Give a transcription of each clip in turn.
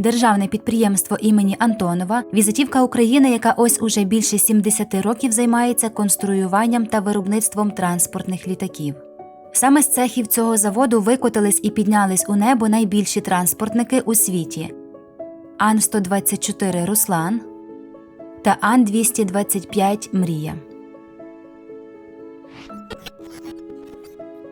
Державне підприємство імені Антонова, візитівка України, яка ось уже більше 70 років займається конструюванням та виробництвом транспортних літаків. Саме з цехів цього заводу викотились і піднялись у небо найбільші транспортники у світі Ан-124 Руслан та Ан-225 Мрія.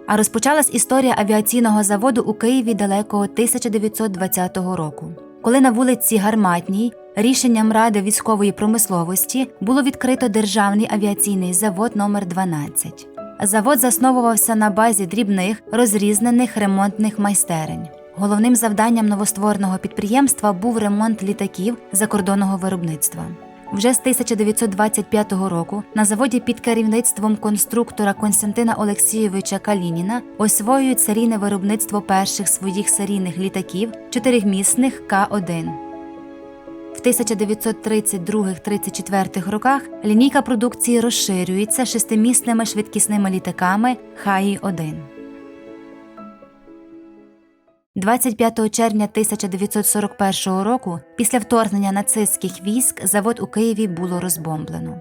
А розпочалась історія авіаційного заводу у Києві далекого 1920 року, коли на вулиці Гарматній рішенням Ради військової промисловості було відкрито державний авіаційний завод номер 12 Завод засновувався на базі дрібних розрізнених ремонтних майстерень. Головним завданням новоствореного підприємства був ремонт літаків закордонного виробництва. Вже з 1925 року на заводі під керівництвом конструктора Константина Олексійовича Калініна освоюють серійне виробництво перших своїх серійних літаків чотирьохмісних К-1. В 1932-34 роках лінійка продукції розширюється шестимісними швидкісними літаками Хаї-1. 25 червня 1941 року, після вторгнення нацистських військ, завод у Києві було розбомблено.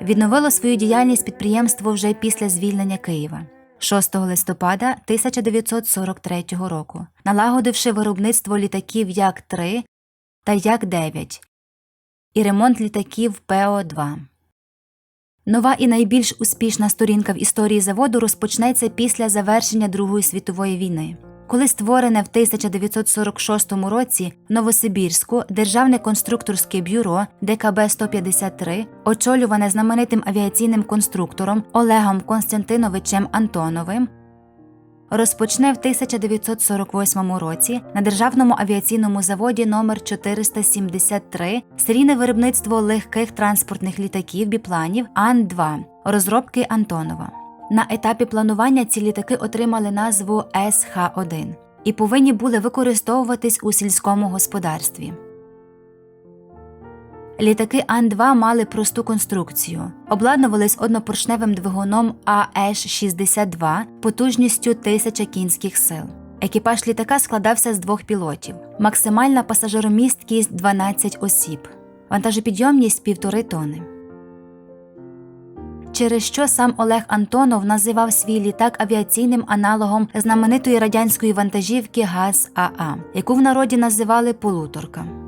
Відновило свою діяльність підприємство вже після звільнення Києва. 6 листопада 1943 року, налагодивши виробництво літаків Як-3 та Як-9 і ремонт літаків ПО-2. Нова і найбільш успішна сторінка в історії заводу розпочнеться після завершення Другої світової війни, коли створене в 1946 році Новосибірську Державне конструкторське бюро ДКБ 153 очолюване знаменитим авіаційним конструктором Олегом Константиновичем Антоновим, розпочне в 1948 році на державному авіаційному заводі номер 473 серійне виробництво легких транспортних літаків біпланів Ан-2 розробки Антонова. На етапі планування ці літаки отримали назву СХ-1 і повинні були використовуватись у сільському господарстві. Літаки Ан-2 мали просту конструкцію, обладнувались однопоршневим двигуном АЕШ-62 потужністю 1000 кінських сил. Екіпаж літака складався з двох пілотів, максимальна пасажиромісткість 12 осіб, вантажопідйомність 1,5 тонни. Через що сам Олег Антонов називав свій літак авіаційним аналогом знаменитої радянської вантажівки ГАЗ-АА, яку в народі називали полуторка.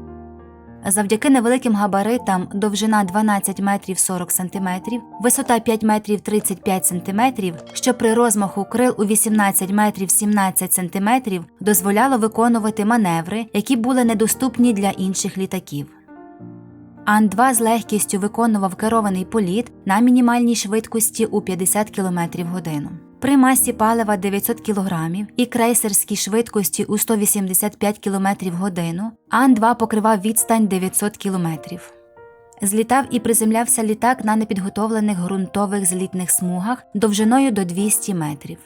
Завдяки невеликим габаритам довжина 12 метрів 40 сантиметрів, висота 5 метрів 35 сантиметрів, що при розмаху крил у 18 метрів 17 сантиметрів дозволяло виконувати маневри, які були недоступні для інших літаків. Ан-2 з легкістю виконував керований політ на мінімальній швидкості у 50 км годину. При масі палива 900 кг і крейсерській швидкості у 185 км в годину Ан-2 покривав відстань 900 км. Злітав і приземлявся літак на непідготовлених ґрунтових злітних смугах довжиною до 200 метрів.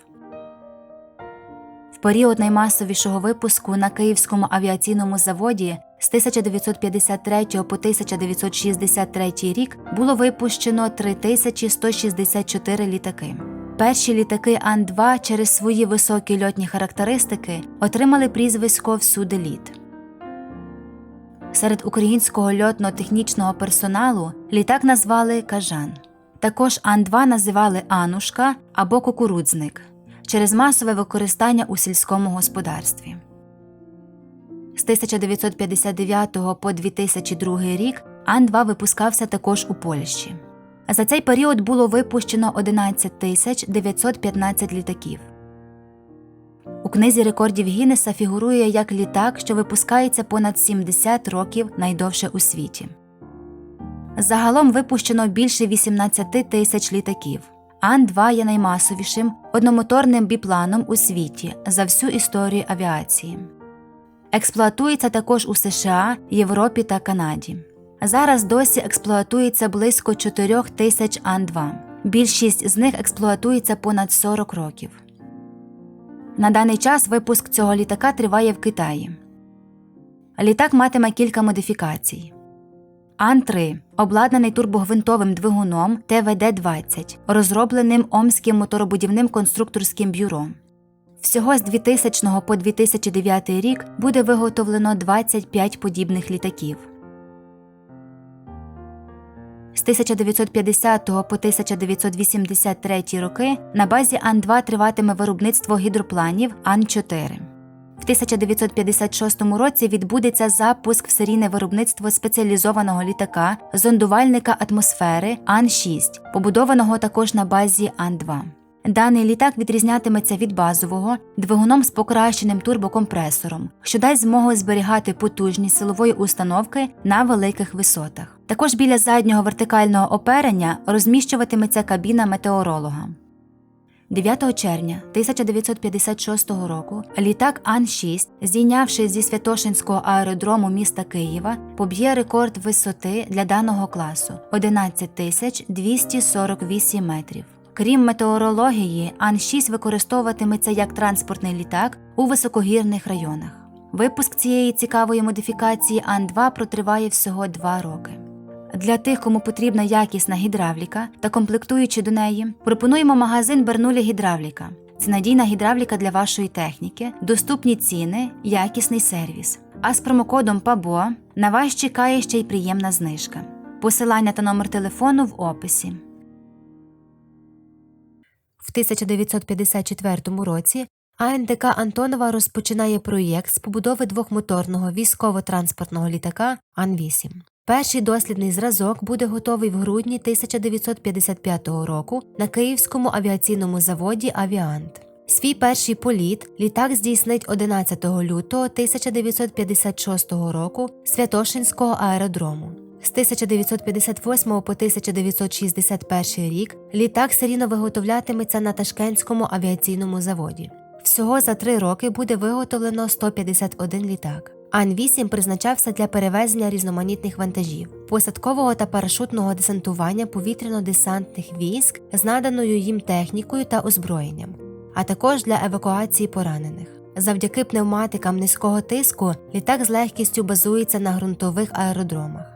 В період наймасовішого випуску на Київському авіаційному заводі з 1953 по 1963 рік було випущено 3164 літаки. Перші літаки Ан-2 через свої високі льотні характеристики отримали прізвисько «Всюдиліт». Серед українського льотно-технічного персоналу літак назвали Кажан. Також Ан-2 називали Анушка або Кукурудзник через масове використання у сільському господарстві. З 1959 по 2002 рік Ан-2 випускався також у Польщі. За цей період було випущено 11 тисяч 915 літаків. У книзі рекордів Гіннеса фігурує як літак, що випускається понад 70 років найдовше у світі. Загалом випущено більше 18 тисяч літаків. Ан-2 є наймасовішим одномоторним біпланом у світі за всю історію авіації. Експлуатується також у США, Європі та Канаді. Зараз досі експлуатується близько 4 тисяч Ан-2. Більшість з них експлуатується понад 40 років. На даний час випуск цього літака триває в Китаї. Літак матиме кілька модифікацій. Ан-3 обладнаний турбогвинтовим двигуном ТВД-20, розробленим Омським моторобудівним конструкторським бюро. Всього з 2000 по 2009 рік буде виготовлено 25 подібних літаків. З 1950 по 1983 роки на базі Ан-2 триватиме виробництво гідропланів Ан-4. В 1956 році відбудеться запуск в серійне виробництво спеціалізованого літака зондувальника атмосфери Ан-6, побудованого також на базі Ан-2. Даний літак відрізнятиметься від базового двигуном з покращеним турбокомпресором, що дасть змогу зберігати потужність силової установки на великих висотах. Також біля заднього вертикального оперення розміщуватиметься кабіна метеоролога. 9 червня 1956 року літак Ан-6, зійнявши зі Святошинського аеродрому міста Києва, поб'є рекорд висоти для даного класу 11 248 метрів. Крім метеорології, Ан-6 використовуватиметься як транспортний літак у високогірних районах. Випуск цієї цікавої модифікації Ан-2 протриває всього два роки. Для тих, кому потрібна якісна гідравліка та комплектуючи до неї, пропонуємо магазин Бернулі Гідравліка. Це надійна гідравліка для вашої техніки, доступні ціни, якісний сервіс. А з промокодом ПАБО на вас чекає ще й приємна знижка. Посилання та номер телефону в описі. В 1954 році АНДК Антонова розпочинає проєкт з побудови двохмоторного військово-транспортного літака Ан-8. Перший дослідний зразок буде готовий в грудні 1955 року на Київському авіаційному заводі Авіант. Свій перший політ літак здійснить 11 лютого 1956 року Святошинського аеродрому. З 1958 по 1961 рік літак серійно виготовлятиметься на Ташкентському авіаційному заводі. Всього за три роки буде виготовлено 151 літак. Ан-8 призначався для перевезення різноманітних вантажів, посадкового та парашутного десантування повітряно-десантних військ з наданою їм технікою та озброєнням, а також для евакуації поранених. Завдяки пневматикам низького тиску літак з легкістю базується на ґрунтових аеродромах.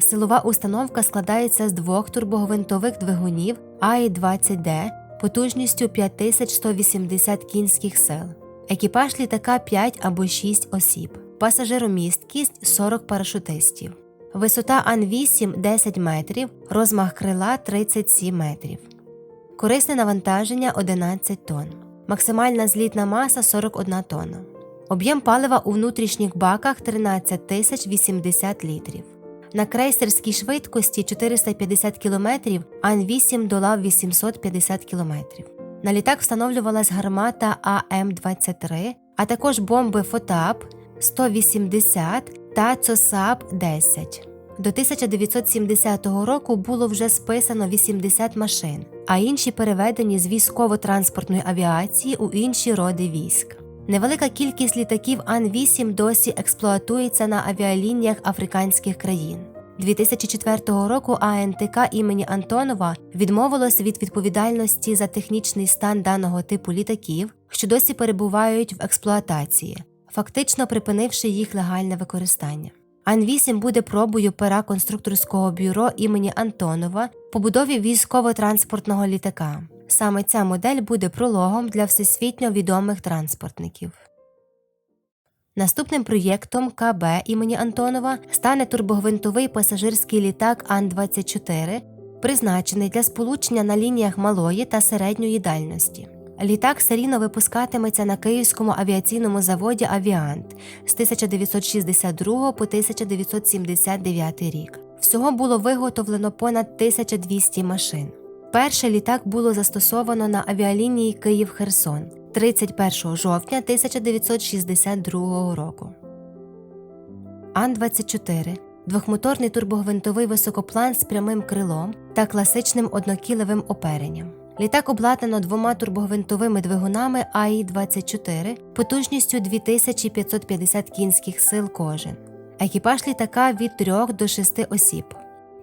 Силова установка складається з двох турбогвинтових двигунів АІ-20Д потужністю 5180 кінських сил. Екіпаж літака 5 або 6 осіб. Пасажиромісткість 40 парашутистів. Висота Ан-8 10 метрів, розмах крила 37 метрів. Корисне навантаження 11 тонн. Максимальна злітна маса 41 тонна. Об'єм палива у внутрішніх баках 13 тисяч 80 літрів. На крейсерській швидкості 450 км Ан-8 долав 850 км. На літак встановлювалась гармата АМ-23, а також бомби ФОТАП 180 та ЦОСАП-10. До 1970 року було вже списано 80 машин, а інші переведені з військово-транспортної авіації у інші роди військ. Невелика кількість літаків Ан-8 досі експлуатується на авіалініях африканських країн. 2004 року АНТК імені Антонова відмовилось від відповідальності за технічний стан даного типу літаків, що досі перебувають в експлуатації, фактично припинивши їх легальне використання. Ан-8 буде пробою пера конструкторського бюро імені Антонова по будові військово-транспортного літака. Саме ця модель буде прологом для всесвітньо відомих транспортників. Наступним проєктом КБ імені Антонова стане турбогвинтовий пасажирський літак Ан-24, призначений для сполучення на лініях малої та середньої дальності. Літак серійно випускатиметься на Київському авіаційному заводі Авіант з 1962 по 1979 рік. Всього було виготовлено понад 1200 машин. Перший літак було застосовано на авіалінії Київ-Херсон 31 жовтня 1962 року. Ан-24 двохмоторний турбогвинтовий високоплан з прямим крилом та класичним однокілевим оперенням. Літак обладнано двома турбогвинтовими двигунами АІ-24 потужністю 2550 кінських сил кожен. Екіпаж літака від 3 до 6 осіб.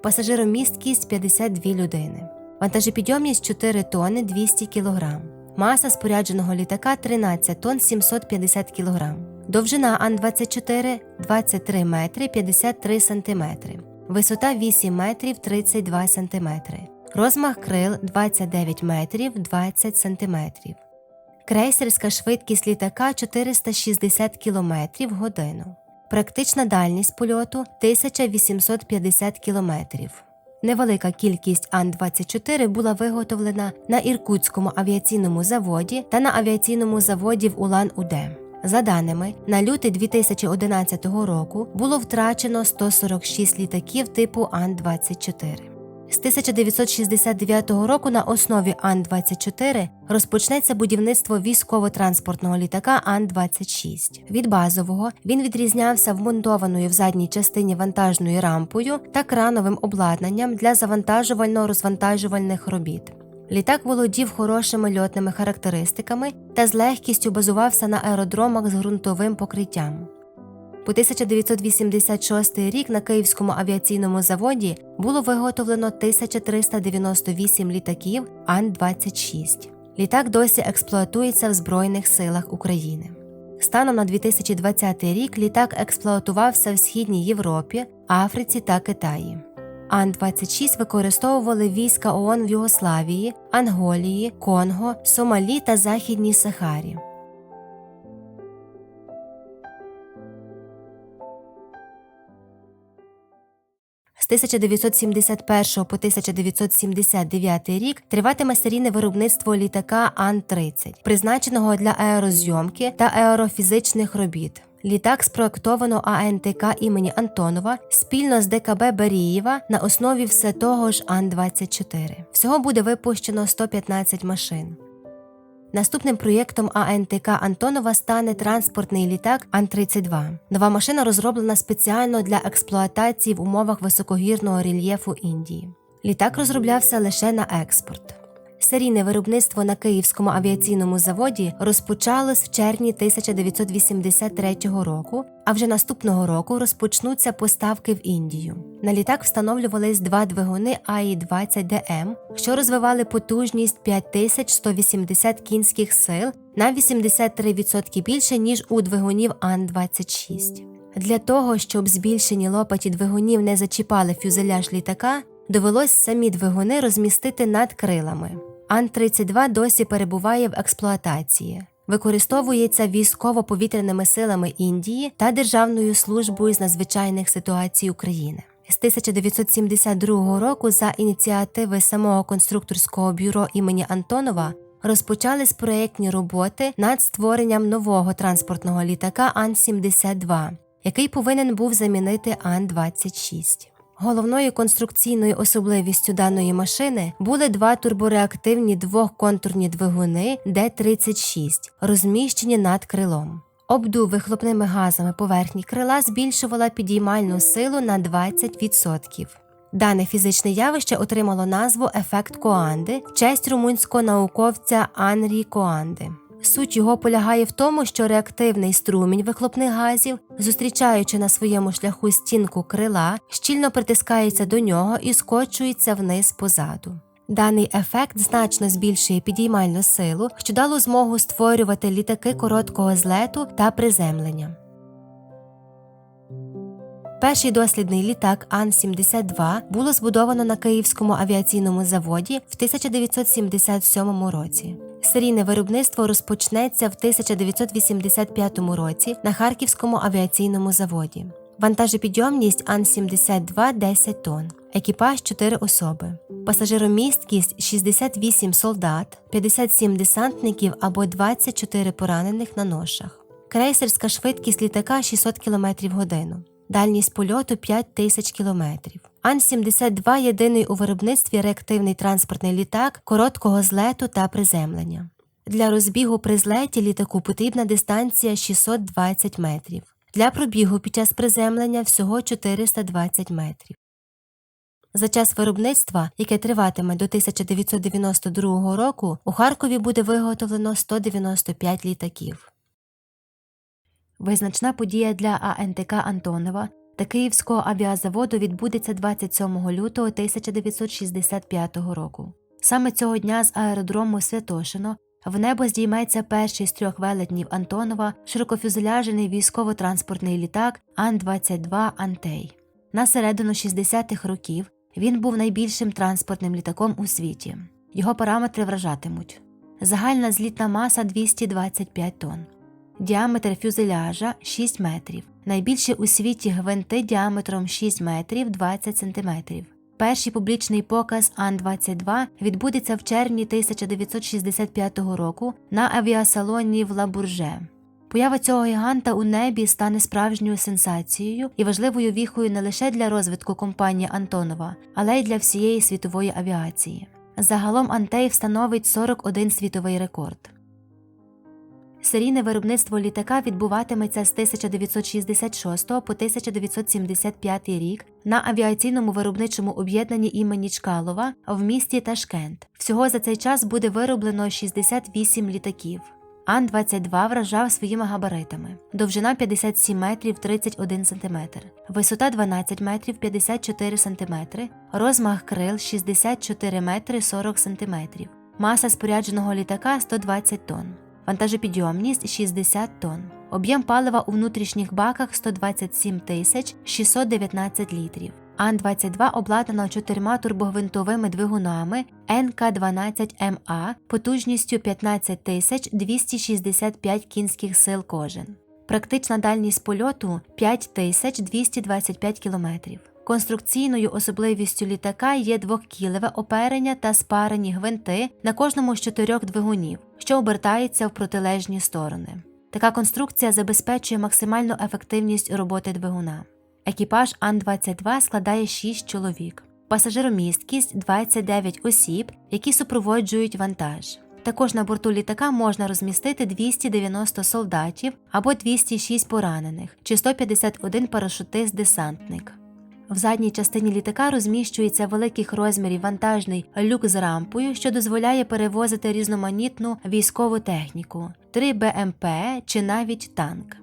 Пасажиромісткість 52 людини. Вантажопідйомність 4 тонни 200 кг. Маса спорядженого літака 13 тонн 750 кг. Довжина Ан-24 23 метри 53 сантиметри. Висота 8 метрів 32 сантиметри. Розмах крил 29 метрів 20 сантиметрів. Крейсерська швидкість літака 460 км в годину. Практична дальність польоту 1850 км. Невелика кількість Ан-24 була виготовлена на Іркутському авіаційному заводі та на авіаційному заводі в Улан-Уде. За даними, на лютий 2011 року було втрачено 146 літаків типу Ан-24. З 1969 року на основі Ан-24 розпочнеться будівництво військово-транспортного літака Ан-26. Від базового він відрізнявся вмонтованою в задній частині вантажною рампою та крановим обладнанням для завантажувально-розвантажувальних робіт. Літак володів хорошими льотними характеристиками та з легкістю базувався на аеродромах з ґрунтовим покриттям. По 1986 рік на Київському авіаційному заводі було виготовлено 1398 літаків Ан-26. Літак досі експлуатується в Збройних силах України. Станом на 2020 рік літак експлуатувався в Східній Європі, Африці та Китаї. Ан-26 використовували війська ООН в Югославії, Анголії, Конго, Сомалі та Західній Сахарі. З 1971 по 1979 рік триватиме серійне виробництво літака Ан-30, призначеного для аерозйомки та аерофізичних робіт. Літак спроектовано АНТК імені Антонова спільно з ДКБ Берієва на основі все того ж Ан-24. Всього буде випущено 115 машин. Наступним проєктом АНТК Антонова стане транспортний літак Ан-32. Нова машина розроблена спеціально для експлуатації в умовах високогірного рельєфу Індії. Літак розроблявся лише на експорт. Серійне виробництво на Київському авіаційному заводі розпочалось в червні 1983 року, а вже наступного року розпочнуться поставки в Індію. На літак встановлювались два двигуни АІ-20ДМ, що розвивали потужність 5180 кінських сил на 83% більше, ніж у двигунів Ан-26. Для того, щоб збільшені лопаті двигунів не зачіпали фюзеляж літака, довелось самі двигуни розмістити над крилами. Ан-32 досі перебуває в експлуатації. Використовується військово-повітряними силами Індії та Державною службою з надзвичайних ситуацій України. З 1972 року за ініціативи самого конструкторського бюро імені Антонова розпочались проєктні роботи над створенням нового транспортного літака Ан-72, який повинен був замінити Ан-26. Головною конструкційною особливістю даної машини були два турбореактивні двохконтурні двигуни Д-36, розміщені над крилом. Обдув вихлопними газами поверхні крила збільшувала підіймальну силу на 20%. Дане фізичне явище отримало назву ефект Коанди в честь румунського науковця Анрі Коанди. Суть його полягає в тому, що реактивний струмінь вихлопних газів, зустрічаючи на своєму шляху стінку крила, щільно притискається до нього і скочується вниз позаду. Даний ефект значно збільшує підіймальну силу, що дало змогу створювати літаки короткого злету та приземлення. Перший дослідний літак Ан-72 було збудовано на Київському авіаційному заводі в 1977 році. Серійне виробництво розпочнеться в 1985 році на Харківському авіаційному заводі. Вантажопідйомність Ан-72 10 тонн, екіпаж 4 особи, пасажиромісткість 68 солдат, 57 десантників або 24 поранених на ношах. Крейсерська швидкість літака 600 км в годину. Дальність польоту 5 тисяч кілометрів. Ан-72 – єдиний у виробництві реактивний транспортний літак короткого злету та приземлення. Для розбігу при злеті літаку потрібна дистанція 620 метрів. Для пробігу під час приземлення всього 420 метрів. За час виробництва, яке триватиме до 1992 року, у Харкові буде виготовлено 195 літаків. Визначна подія для АНТК Антонова та Київського авіазаводу відбудеться 27 лютого 1965 року. Саме цього дня з аеродрому Святошино в небо здійметься перший з трьох велетнів Антонова широкофюзеляжений військово-транспортний літак Ан-22 Антей. На середину 60-х років він був найбільшим транспортним літаком у світі. Його параметри вражатимуть Загальна злітна маса 225 тонн. Діаметр фюзеляжа 6 метрів. Найбільші у світі гвинти діаметром 6 метрів 20 сантиметрів. Перший публічний показ Ан-22 відбудеться в червні 1965 року на авіасалоні в Лабурже. Поява цього гіганта у небі стане справжньою сенсацією і важливою віхою не лише для розвитку компанії Антонова, але й для всієї світової авіації. Загалом Антей встановить 41 світовий рекорд. Серійне виробництво літака відбуватиметься з 1966 по 1975 рік на авіаційному виробничому об'єднанні імені Чкалова в місті Ташкент. Всього за цей час буде вироблено 68 літаків. Ан-22 вражав своїми габаритами. Довжина 57 метрів 31 сантиметр, висота 12 метрів 54 сантиметри, розмах крил 64 метри 40 сантиметрів, маса спорядженого літака 120 тонн, вантажопідйомність 60 тонн, об'єм палива у внутрішніх баках 127 тисяч 619 літрів. Ан-22 обладнано чотирма турбогвинтовими двигунами НК-12МА потужністю 15 тисяч 265 кінських сил кожен. Практична дальність польоту 5225 кілометрів. Конструкційною особливістю літака є двохкілеве оперення та спарені гвинти на кожному з чотирьох двигунів, що обертаються в протилежні сторони. Така конструкція забезпечує максимальну ефективність роботи двигуна. Екіпаж Ан-22 складає 6 чоловік, пасажиромісткість 29 осіб, які супроводжують вантаж. Також на борту літака можна розмістити 290 солдатів або 206 поранених чи 151 парашутист-десантник. В задній частині літака розміщується великих розмірів вантажний люк з рампою, що дозволяє перевозити різноманітну військову техніку, 3 БМП чи навіть танк.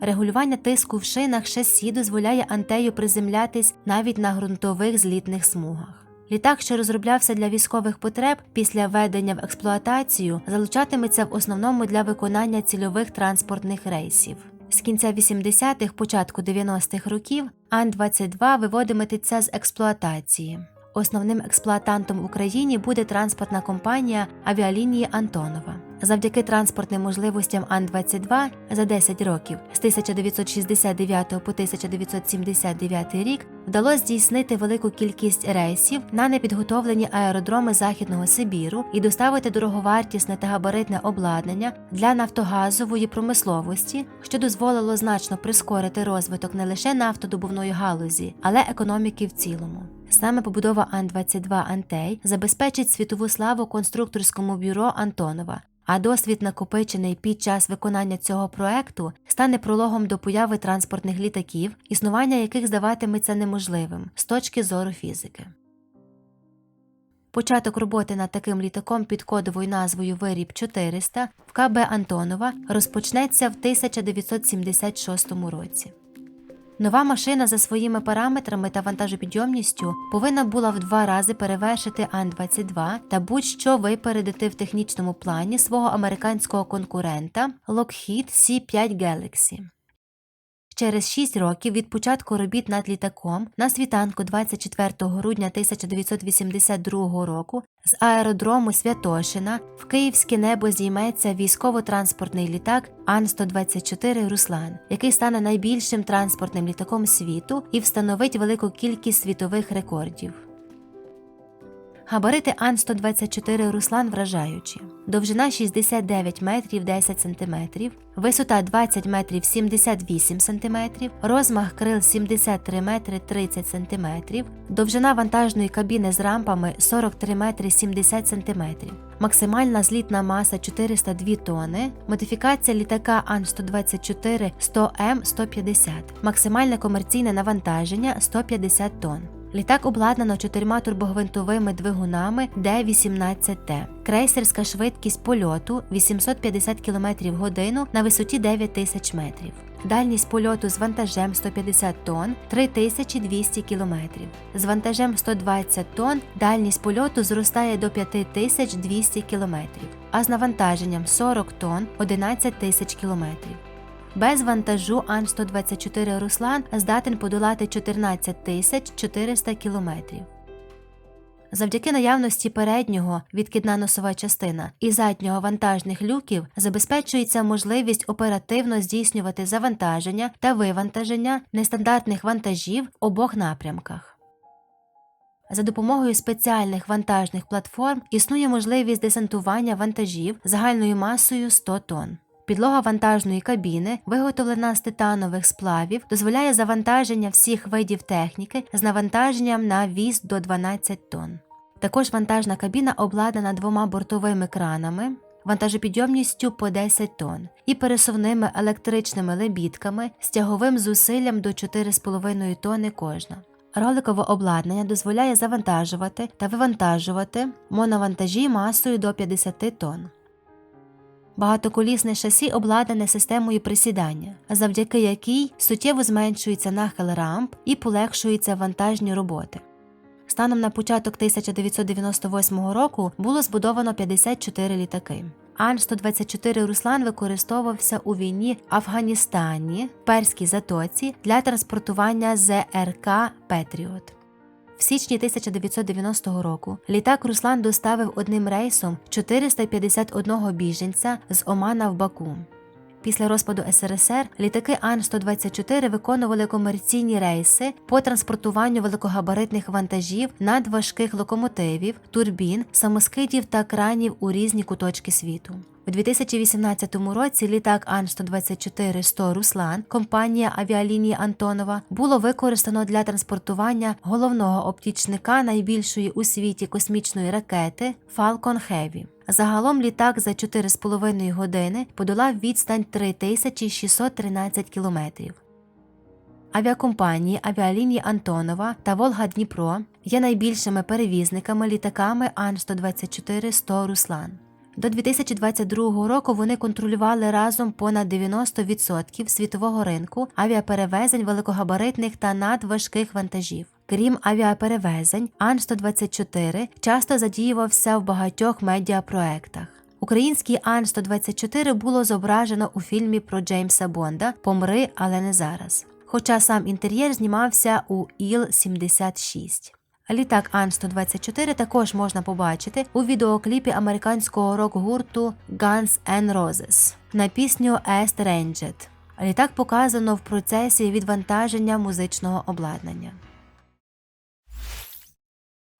Регулювання тиску в шинах шасі дозволяє антею приземлятись навіть на ґрунтових злітних смугах. Літак, що розроблявся для військових потреб після введення в експлуатацію, залучатиметься в основному для виконання цільових транспортних рейсів. З кінця 80-х, початку 90-х років Ан-22 виводиметься з експлуатації. Основним експлуатантом в Україні буде транспортна компанія авіалінії Антонова. Завдяки транспортним можливостям Ан-22 за 10 років з 1969 по 1979 рік вдалося здійснити велику кількість рейсів на непідготовлені аеродроми Західного Сибіру і доставити дороговартісне та габаритне обладнання для нафтогазової промисловості, що дозволило значно прискорити розвиток не лише нафтодобувної галузі, але економіки в цілому. Саме побудова Ан-22 Антей забезпечить світову славу конструкторському бюро Антонова, а досвід, накопичений під час виконання цього проекту, стане прологом до появи транспортних літаків, існування яких здаватиметься неможливим з точки зору фізики. Початок роботи над таким літаком під кодовою назвою Виріб 400 в КБ Антонова розпочнеться в 1976 році. Нова машина за своїми параметрами та вантажопідйомністю повинна була в два рази перевершити Ан-22 та будь-що випередити в технічному плані свого американського конкурента Lockheed C-5 Galaxy. Через 6 років від початку робіт над літаком на світанку 24 грудня 1982 року з аеродрому Святошина в київське небо зійметься військово-транспортний літак Ан-124 Руслан, який стане найбільшим транспортним літаком світу і встановить велику кількість світових рекордів. Габарити Ан-124 Руслан вражаючі. Довжина 69 метрів 10 сантиметрів, висота 20 метрів 78 сантиметрів, розмах крил 73 метри 30 сантиметрів, довжина вантажної кабіни з рампами 43 метри 70 сантиметрів, максимальна злітна маса 402 тонни, модифікація літака Ан-124 100М 150, максимальне комерційне навантаження 150 тонн. Літак обладнано чотирма турбогвинтовими двигунами Д-18Т. Крейсерська швидкість польоту 850 км в годину на висоті 9 тисяч метрів. Дальність польоту з вантажем 150 тонн 3200 км. З вантажем 120 тонн дальність польоту зростає до 5200 км, а з навантаженням 40 тонн 11 тисяч км. Без вантажу Ан-124 Руслан здатен подолати 14 тисяч 400 кілометрів. Завдяки наявності переднього відкидна носова частина і заднього вантажних люків забезпечується можливість оперативно здійснювати завантаження та вивантаження нестандартних вантажів в обох напрямках. За допомогою спеціальних вантажних платформ існує можливість десантування вантажів загальною масою 100 тонн. Підлога вантажної кабіни, виготовлена з титанових сплавів, дозволяє завантаження всіх видів техніки з навантаженням на віз до 12 тонн. Також вантажна кабіна обладнана двома бортовими кранами, вантажопідйомністю по 10 тонн і пересувними електричними лебідками з тяговим зусиллям до 4,5 тонни кожна. Роликове обладнання дозволяє завантажувати та вивантажувати моновантажі масою до 50 тонн. Багатоколісне шасі обладнане системою присідання, завдяки якій суттєво зменшується нахил рамп і полегшуються вантажні роботи. Станом на початок 1998 року було збудовано 54 літаки. Ан-124 Руслан використовувався у війні в Афганістані, Перській затоці для транспортування ЗРК Петріот. В січні 1990 року літак Руслан доставив одним рейсом 451 біженця з Омана в Баку. Після розпаду СРСР літаки Ан-124 виконували комерційні рейси по транспортуванню великогабаритних вантажів надважких локомотивів, турбін, самоскидів та кранів у різні куточки світу. У 2018 році літак Ан-124-100 Руслан, компанія авіалінії Антонова, було використано для транспортування головного оптічника найбільшої у світі космічної ракети Falcon Heavy. Загалом літак за 4,5 години подолав відстань 3613 кілометрів. Авіакомпанії авіалінії Антонова та Волга Дніпро є найбільшими перевізниками літаками Ан-124-100 Руслан. До 2022 року вони контролювали разом понад 90% світового ринку авіаперевезень великогабаритних та надважких вантажів. Крім авіаперевезень, Ан-124 часто задіювався в багатьох медіапроектах. Український Ан-124 було зображено у фільмі про Джеймса Бонда Помри, але не зараз. Хоча сам інтер'єр знімався у Іл-76. Літак Ан-124 також можна побачити у відеокліпі американського рок-гурту Guns N' Roses на пісню Est Ranged. Літак показано в процесі відвантаження музичного обладнання.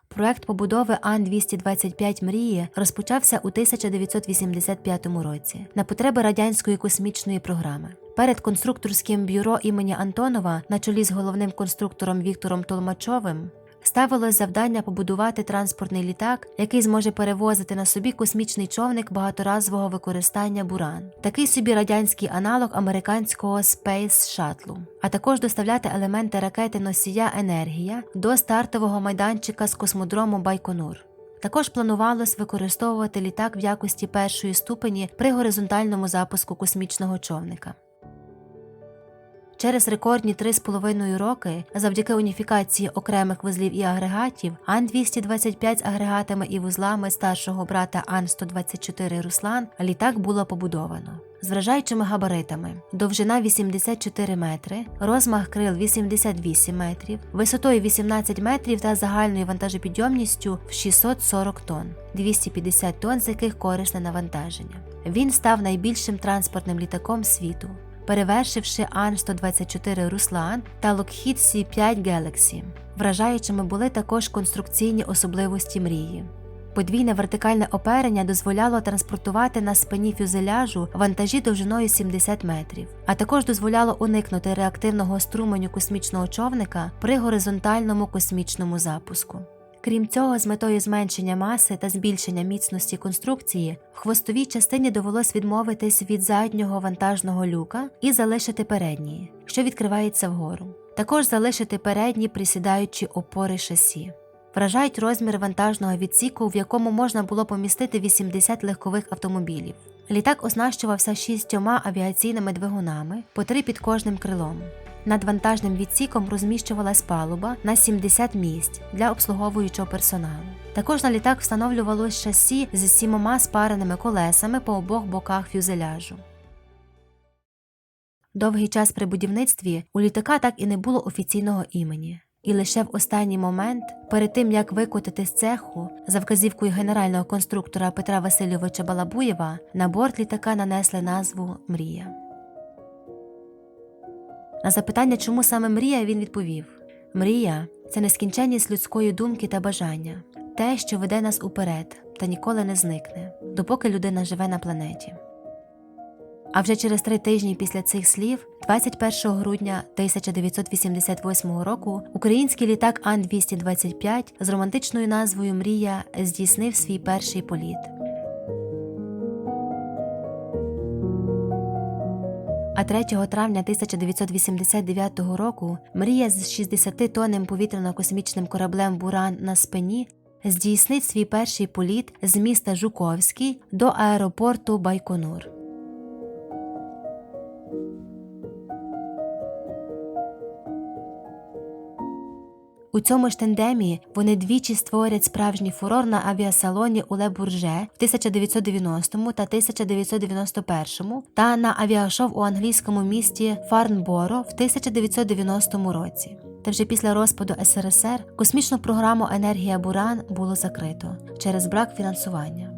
Проект побудови Ан-225 Мрії розпочався у 1985 році на потреби радянської космічної програми. Перед конструкторським бюро імені Антонова, на чолі з головним конструктором Віктором Толмачовим, ставилось завдання побудувати транспортний літак, який зможе перевозити на собі космічний човник багаторазового використання Буран, такий собі радянський аналог американського Space Shuttle, а також доставляти елементи ракети носія енергія до стартового майданчика з космодрому Байконур. Також планувалось використовувати літак в якості першої ступені при горизонтальному запуску космічного човника. Через рекордні 3,5 роки, завдяки уніфікації окремих вузлів і агрегатів, Ан-225 з агрегатами і вузлами старшого брата Ан-124 Руслан літак було побудовано. З вражаючими габаритами довжина 84 метри, розмах крил 88 метрів, висотою 18 метрів та загальною вантажопідйомністю в 640 тонн, 250 тонн з яких корисне навантаження. Він став найбільшим транспортним літаком світу перевершивши Ан-124 Руслан та Lockheed C-5 Galaxy. Вражаючими були також конструкційні особливості мрії. Подвійне вертикальне оперення дозволяло транспортувати на спині фюзеляжу вантажі довжиною 70 метрів, а також дозволяло уникнути реактивного струменю космічного човника при горизонтальному космічному запуску. Крім цього, з метою зменшення маси та збільшення міцності конструкції, в хвостовій частині довелось відмовитись від заднього вантажного люка і залишити передній, що відкривається вгору. Також залишити передні присідаючі опори шасі. Вражають розмір вантажного відсіку, в якому можна було помістити 80 легкових автомобілів. Літак оснащувався шістьома авіаційними двигунами, по три під кожним крилом. Над вантажним відсіком розміщувалась палуба на 70 місць для обслуговуючого персоналу. Також на літак встановлювалось шасі з сімома спареними колесами по обох боках фюзеляжу. Довгий час при будівництві у літака так і не було офіційного імені. І лише в останній момент, перед тим як викотити з цеху, за вказівкою генерального конструктора Петра Васильовича Балабуєва, на борт літака нанесли назву Мрія. На запитання, чому саме мрія, він відповів: Мрія це нескінченність людської думки та бажання, те, що веде нас уперед та ніколи не зникне, допоки людина живе на планеті. А вже через три тижні після цих слів, 21 грудня 1988 року, український літак Ан-225 з романтичною назвою Мрія здійснив свій перший політ. А 3 травня 1989 року Мрія з 60-тонним повітряно-космічним кораблем Буран на спині здійснить свій перший політ з міста Жуковський до аеропорту Байконур. У цьому ж тендемі вони двічі створять справжній фурор на авіасалоні у Ле Бурже в 1990 та 1991 та на авіашов у англійському місті Фарнборо в 1990 році. Та вже після розпаду СРСР космічну програму Енергія Буран було закрито через брак фінансування.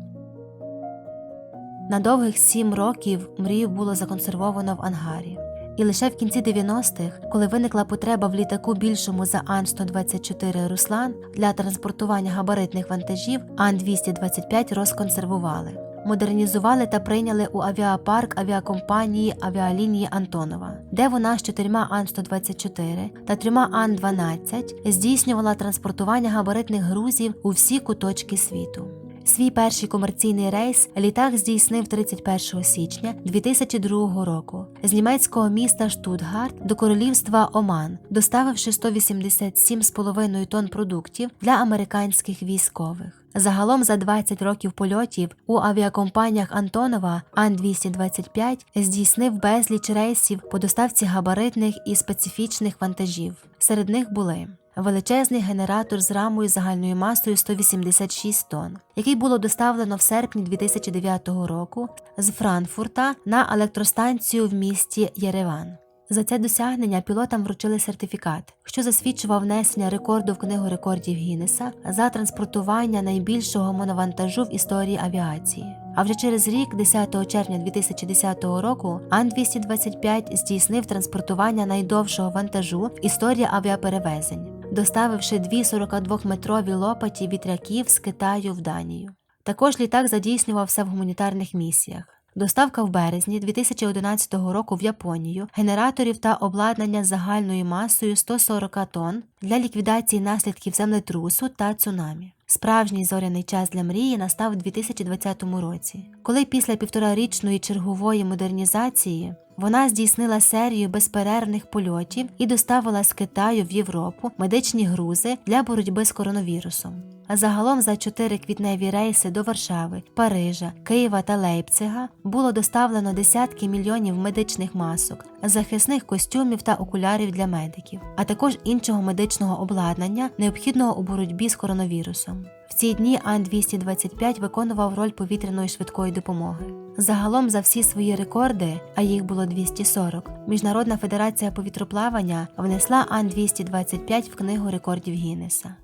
На довгих сім років мрію було законсервовано в ангарі. І лише в кінці 90-х, коли виникла потреба в літаку більшому за Ан-124 Руслан для транспортування габаритних вантажів, Ан-225 розконсервували, модернізували та прийняли у авіапарк авіакомпанії авіалінії Антонова, де вона з чотирма Ан-124 та трьома Ан-12 здійснювала транспортування габаритних грузів у всі куточки світу. Свій перший комерційний рейс літак здійснив 31 січня 2002 року з німецького міста Штутгарт до королівства Оман, доставивши 187,5 тонн продуктів для американських військових. Загалом за 20 років польотів у авіакомпаніях Антонова Ан-225 здійснив безліч рейсів по доставці габаритних і специфічних вантажів. Серед них були величезний генератор з рамою загальною масою 186 тонн, який було доставлено в серпні 2009 року з Франкфурта на електростанцію в місті Єреван. За це досягнення пілотам вручили сертифікат, що засвідчував внесення рекорду в книгу рекордів Гіннеса за транспортування найбільшого моновантажу в історії авіації. А вже через рік, 10 червня 2010 року, Ан-225 здійснив транспортування найдовшого вантажу в історії авіаперевезень, доставивши дві 42-метрові лопаті вітряків з Китаю в Данію. Також літак задійснювався в гуманітарних місіях. Доставка в березні 2011 року в Японію генераторів та обладнання загальною масою 140 тонн для ліквідації наслідків землетрусу та цунамі. Справжній зоряний час для мрії настав у 2020 році, коли після півторарічної чергової модернізації вона здійснила серію безперервних польотів і доставила з Китаю в Європу медичні грузи для боротьби з коронавірусом. А загалом за чотири квітневі рейси до Варшави, Парижа, Києва та Лейпцига було доставлено десятки мільйонів медичних масок, захисних костюмів та окулярів для медиків, а також іншого медичного обладнання, необхідного у боротьбі з коронавірусом. В ці дні Ан-225 виконував роль повітряної швидкої допомоги. Загалом за всі свої рекорди, а їх було 240, Міжнародна федерація повітроплавання внесла Ан-225 в книгу рекордів Гіннеса.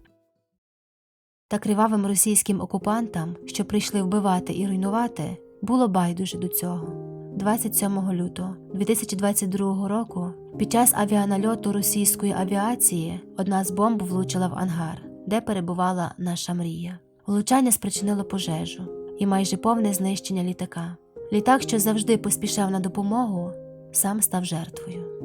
Та кривавим російським окупантам, що прийшли вбивати і руйнувати, було байдуже до цього. 27 лютого 2022 року під час авіанальоту російської авіації одна з бомб влучила в ангар, де перебувала наша мрія. Влучання спричинило пожежу і майже повне знищення літака. Літак, що завжди поспішав на допомогу, сам став жертвою.